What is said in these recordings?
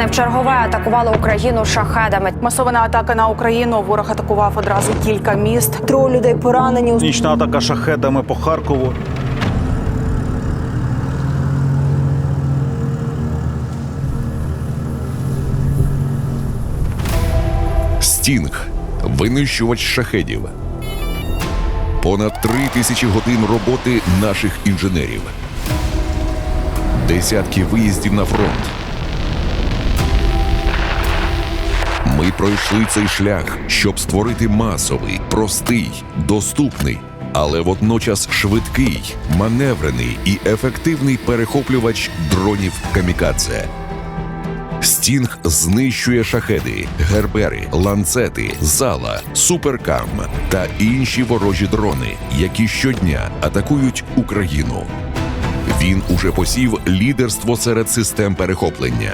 Росіяни в чергове атакували Україну шахедами. Масована атака на Україну. Ворог атакував одразу кілька міст. Троє людей поранені. Нічна атака шахедами по Харкову. Стінг винищувач шахедів. Понад три тисячі годин роботи наших інженерів. Десятки виїздів на фронт. Ми пройшли цей шлях, щоб створити масовий, простий, доступний, але водночас швидкий, маневрений і ефективний перехоплювач дронів камікадзе. Стінг знищує шахеди, гербери, ланцети, зала, суперкам та інші ворожі дрони, які щодня атакують Україну. Він уже посів лідерство серед систем перехоплення.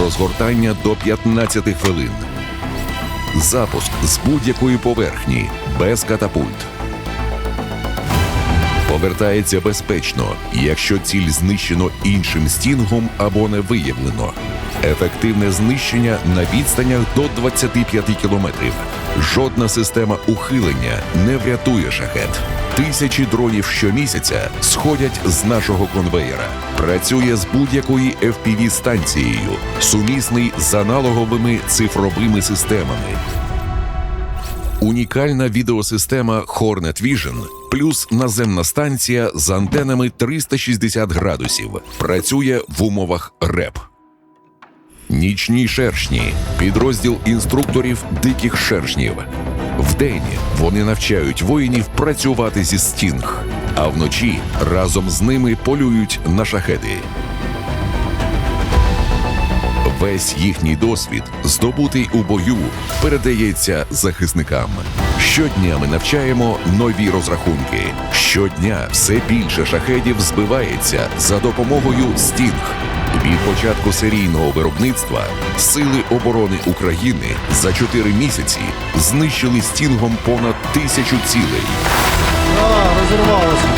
Розгортання до 15 хвилин. Запуск з будь-якої поверхні без катапульт. Повертається безпечно, якщо ціль знищено іншим стінгом або не виявлено. Ефективне знищення на відстанях до 25 кілометрів. Жодна система ухилення не врятує шахет. Тисячі дронів щомісяця сходять з нашого конвеєра. Працює з будь-якої fpv станцією, сумісний з аналоговими цифровими системами. Унікальна відеосистема Hornet Vision плюс наземна станція з антенами 360 градусів працює в умовах РЕП. Нічні шершні підрозділ інструкторів диких шершнів. Вдень вони навчають воїнів працювати зі стінг, а вночі разом з ними полюють на шахеди. Весь їхній досвід, здобутий у бою, передається захисникам. Щодня ми навчаємо нові розрахунки. Щодня все більше шахедів збивається за допомогою стінг. Від початку серійного виробництва Сили оборони України за 4 місяці знищили стінгом понад тисячу цілей. Да, разорвалося